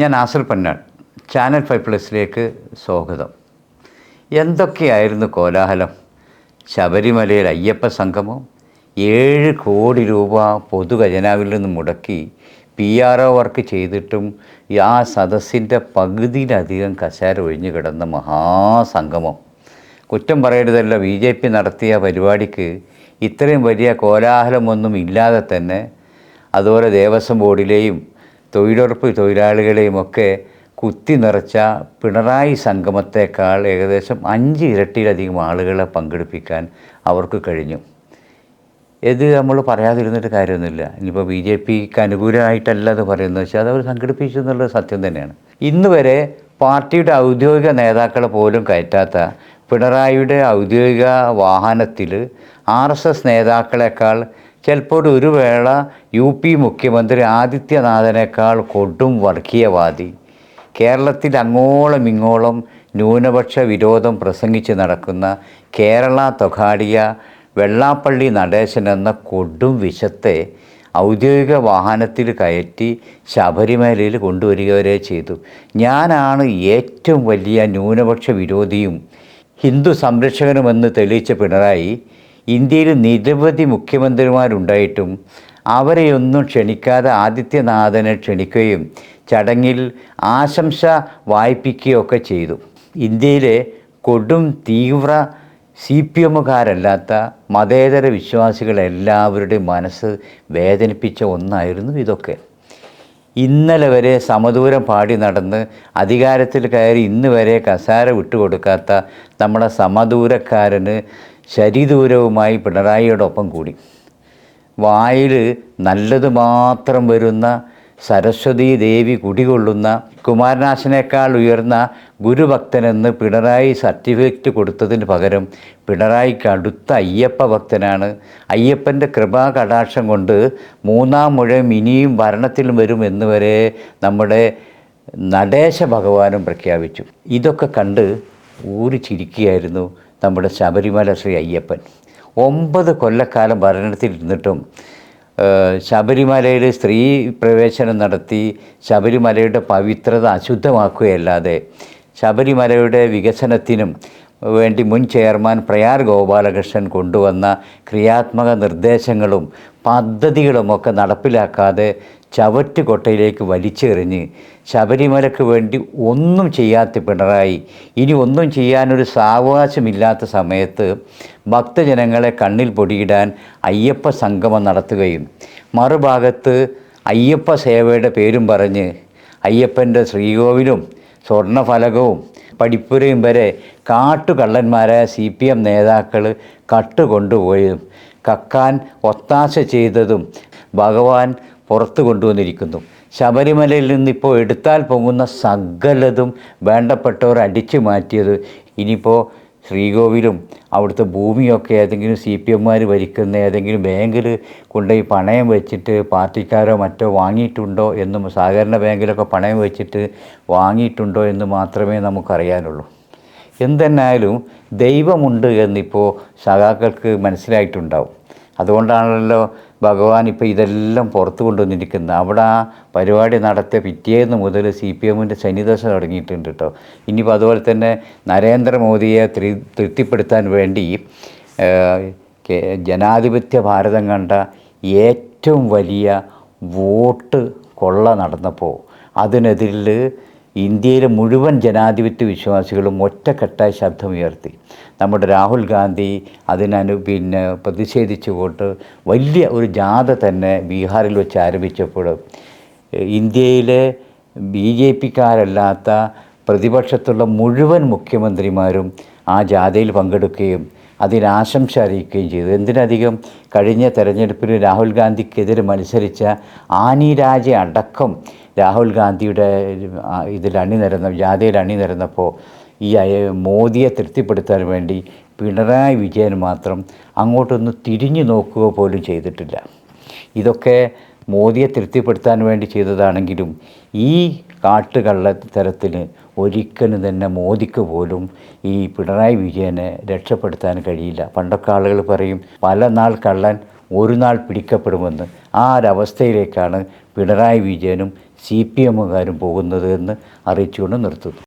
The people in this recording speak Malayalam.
ഞാൻ ആസർ പന്നാൾ ചാനൽ ഫൈവ് പ്ലസിലേക്ക് സ്വാഗതം. എന്തൊക്കെയായിരുന്നു കോലാഹലം? ശബരിമലയിൽ അയ്യപ്പ സംഗമം ഏഴ് കോടി രൂപ പൊതുഖജനാവിൽ നിന്ന് മുടക്കി പി ആർ ഒ വർക്ക് ചെയ്തിട്ടും ആ സദസ്സിന്റെ പകുതിയിലധികം കശാര ഒഴിഞ്ഞു കിടന്ന മഹാസംഗമം. കുറ്റം പറയരുതല്ല ബി ജെ പി നടത്തിയ പരിപാടിക്ക് ഇത്രയും വലിയ കോലാഹലമൊന്നും ഇല്ലാതെ തന്നെ അതുപോലെ ദേവസ്വം ബോർഡിലെയും തൊഴിലുറപ്പ് തൊഴിലാളികളെയും ഒക്കെ കുത്തി നിറച്ച പിണറായി സംഗമത്തേക്കാൾ ഏകദേശം അഞ്ച് ഇരട്ടിയിലധികം ആളുകളെ പങ്കെടുപ്പിക്കാൻ അവർക്ക് കഴിഞ്ഞു. ഇത് നമ്മൾ പറയാതിരുന്നിട്ട് കാര്യമൊന്നുമില്ല. ഇനിയിപ്പോൾ ബി ജെ പിക്ക് അനുകൂലമായിട്ടല്ല അത് പറയുന്നത് വെച്ചാൽ അത് അവർ സംഘടിപ്പിച്ചു എന്നുള്ളത് സത്യം തന്നെയാണ്. ഇന്ന് വരെ പാർട്ടിയുടെ ഔദ്യോഗിക നേതാക്കളെ പോലും കയറ്റാത്ത പിണറായിയുടെ ഔദ്യോഗിക വാഹനത്തിൽ ആർ എസ് എസ് നേതാക്കളെക്കാൾ ചിലപ്പോൾ ഒരു വേള യു പി മുഖ്യമന്ത്രി ആദിത്യനാഥനേക്കാൾ കൊടും വർഗീയവാദി. കേരളത്തിൽ അങ്ങോളം ഇങ്ങോളം ന്യൂനപക്ഷ വിരോധം പ്രസംഗിച്ച് നടക്കുന്ന കേരള തൊഖാടിയ വെള്ളാപ്പള്ളി നടേശൻ എന്ന കൊടും വിഷത്തെ ഔദ്യോഗിക വാഹനത്തിൽ കയറ്റി ശബരിമലയിൽ കൊണ്ടുവരിക വരെ ചെയ്തു. ഞാനാണ് ഏറ്റവും വലിയ ന്യൂനപക്ഷ വിരോധിയും ഹിന്ദു സംരക്ഷകനുമെന്ന് തെളിയിച്ച പിണറായി ഇന്ത്യയിൽ നിരവധി മുഖ്യമന്ത്രിമാരുണ്ടായിട്ടും അവരെയൊന്നും ക്ഷണിക്കാതെ ആദിത്യനാഥനെ ക്ഷണിക്കുകയും ചടങ്ങിൽ ആശംസ വായിപ്പിക്കുകയൊക്കെ ചെയ്തു. ഇന്ത്യയിലെ കൊടും തീവ്ര സി പി എമ്മുകാരല്ലാത്ത മതേതര വിശ്വാസികളെല്ലാവരുടെയും മനസ്സ് വേദനിപ്പിച്ച ഒന്നായിരുന്നു ഇതൊക്കെ. ഇന്നലെ വരെ സമദൂരം പാടി നടന്ന് അധികാരത്തിൽ കയറി ഇന്ന് വരെ കസാര വിട്ടുകൊടുക്കാത്ത നമ്മുടെ സമദൂരക്കാരന് ശരിദൂരവുമായി പിണറായിയോടൊപ്പം കൂടി. വായിൽ നല്ലത് മാത്രം വരുന്ന സരസ്വതീ ദേവി കുടികൊള്ളുന്ന കുമാരനാശനേക്കാൾ ഉയർന്ന ഗുരുഭക്തനെന്ന് പിണറായി സർട്ടിഫിക്കറ്റ് കൊടുത്തതിന് പകരം പിണറായിക്ക് അടുത്ത അയ്യപ്പ ഭക്തനാണ്. അയ്യപ്പന്റെ കൃപാകടാക്ഷം കൊണ്ട് മൂന്നാം മുഴം ഇനിയും ഭരണത്തിൽ വരും എന്ന് വരെ നമ്മുടെ നടേശ ഭഗവാനും പ്രഖ്യാപിച്ചു. ഇതൊക്കെ കണ്ട് ഊരി ചിരിക്കുകയായിരുന്നു നമ്മുടെ ശബരിമല ശ്രീ അയ്യപ്പൻ. ഒമ്പത് കൊല്ലക്കാലം ഏഹ്, ശബരിമലയിൽ സ്ത്രീ പ്രവേശനം നടത്തി ശബരിമലയുടെ പവിത്രത അശുദ്ധമാക്കുകയല്ലാതെ ശബരിമലയുടെ വികസനത്തിനും വേണ്ടി മുൻ ചെയർമാൻ പ്രയാർ ഗോപാലകൃഷ്ണൻ കൊണ്ടുവന്ന ക്രിയാത്മക നിർദ്ദേശങ്ങളും പദ്ധതികളുമൊക്കെ നടപ്പിലാക്കാതെ ചവറ്റുകൊട്ടയിലേക്ക് വലിച്ചെറിഞ്ഞ് ശബരിമലയ്ക്ക് വേണ്ടി ഒന്നും ചെയ്യാത്ത പിണറായി. ഇനി ഒന്നും ചെയ്യാനൊരു സാവകാശമില്ലാത്ത സമയത്ത് ഭക്തജനങ്ങളെ കണ്ണിൽ പൊടിയിടാൻ അയ്യപ്പ സംഗമം നടത്തുകയും മറുഭാഗത്ത് അയ്യപ്പ സേവയുടെ പേരും പറഞ്ഞ് അയ്യപ്പന്റെ ശ്രീകോവിലും സ്വർണഫലകവും പഠിപ്പുരയും വരെ കാട്ടുകള്ളന്മാരായ സി പി എം നേതാക്കൾ കട്ടുകൊണ്ടുപോയതും കക്കാൻ ഒത്താശ ചെയ്തതും ഭഗവാൻ പുറത്തു കൊണ്ടുവന്നിരിക്കുന്നു. ശബരിമലയിൽ നിന്നിപ്പോൾ എടുത്താൽ പൊങ്ങുന്ന സകലതും വേണ്ടപ്പെട്ടവർ അടിച്ചു മാറ്റിയത് ഇനിയിപ്പോൾ ശ്രീകോവിലും അവിടുത്തെ ഭൂമിയൊക്കെ ഏതെങ്കിലും സി പി എമ്മാർ ഭരിക്കുന്ന ഏതെങ്കിലും ബാങ്കിൽ കൊണ്ടുപോയി പണയം വെച്ചിട്ട് പാർട്ടിക്കാരോ മറ്റോ വാങ്ങിയിട്ടുണ്ടോ എന്നും സഹകരണ ബാങ്കിലൊക്കെ പണയം വെച്ചിട്ട് വാങ്ങിയിട്ടുണ്ടോ എന്ന് മാത്രമേ നമുക്കറിയാനുള്ളൂ. എന്തെന്നായാലും ദൈവമുണ്ട് എന്നിപ്പോൾ സഖാക്കൾക്ക് മനസ്സിലായിട്ടുണ്ടാവും. അതുകൊണ്ടാണല്ലോ ഭഗവാൻ ഇപ്പോൾ ഇതെല്ലാം പുറത്തു കൊണ്ടുവന്നിരിക്കുന്നത്. അവിടെ ആ പരിപാടി നടത്തിയ പിറ്റേന്ന് മുതൽ സി പി എമ്മിന്റെ ശനിദശ തുടങ്ങിയിട്ടുണ്ട് കേട്ടോ. ഇനിയിപ്പോൾ അതുപോലെ തന്നെ നരേന്ദ്രമോദിയെ തൃ തൃപ്തിപ്പെടുത്താൻ വേണ്ടി ജനാധിപത്യ ഭാരതം കണ്ട ഏറ്റവും വലിയ വോട്ട് കൊള്ള നടന്നപ്പോൾ അതിനെതിരിൽ ഇന്ത്യയിലെ മുഴുവൻ ജനാധിപത്യ വിശ്വാസികളും ഒറ്റക്കെട്ടായി ശബ്ദമുയർത്തി. നമ്മുടെ രാഹുൽ ഗാന്ധി അതിനു പിന്നെ പ്രതിഷേധിച്ചുകൊണ്ട് വലിയ ഒരു ജാഥ തന്നെ ബീഹാറിൽ വെച്ച് ആരംഭിച്ചപ്പോൾ ഇന്ത്യയിലെ ബി ജെ പിക്കാരല്ലാത്ത പ്രതിപക്ഷത്തുള്ള മുഴുവൻ മുഖ്യമന്ത്രിമാരും ആ ജാഥയിൽ പങ്കെടുക്കുകയും അതിന് ആശംസ അറിയിക്കുകയും ചെയ്തു. എന്തിനധികം കഴിഞ്ഞ തെരഞ്ഞെടുപ്പിൽ രാഹുൽ ഗാന്ധിക്കെതിരെ മത്സരിച്ച ആനി രാജ അടക്കം രാഹുൽ ഗാന്ധിയുടെ ഇതിൽ അണിനിരന്ന ജാഥയിൽ അണിനിരന്നപ്പോൾ ഈ മോദിയെ തൃപ്തിപ്പെടുത്താൻ വേണ്ടി പിണറായി വിജയൻ മാത്രം അങ്ങോട്ടൊന്ന് തിരിഞ്ഞു നോക്കുക പോലും ചെയ്തിട്ടില്ല. ഇതൊക്കെ മോദിയെ തൃപ്തിപ്പെടുത്താൻ വേണ്ടി ചെയ്തതാണെങ്കിലും ഈ കാട്ടുകള്ള തരത്തിന് ഒരിക്കലും തന്നെ മോദിക്ക് പോലും ഈ പിണറായി വിജയനെ രക്ഷപ്പെടുത്താൻ കഴിയില്ല. പണ്ടൊക്കെ ആളുകൾ പറയും പല നാൾ കള്ളൻ ഒരു നാൾ പിടിക്കപ്പെടുമെന്ന്. ആ ഒരവസ്ഥയിലേക്കാണ് പിണറായി വിജയനും സി പി എമ്മുകാരും പോകുന്നത് എന്ന് അറിയിച്ചുകൊണ്ട് നിർത്തുന്നു.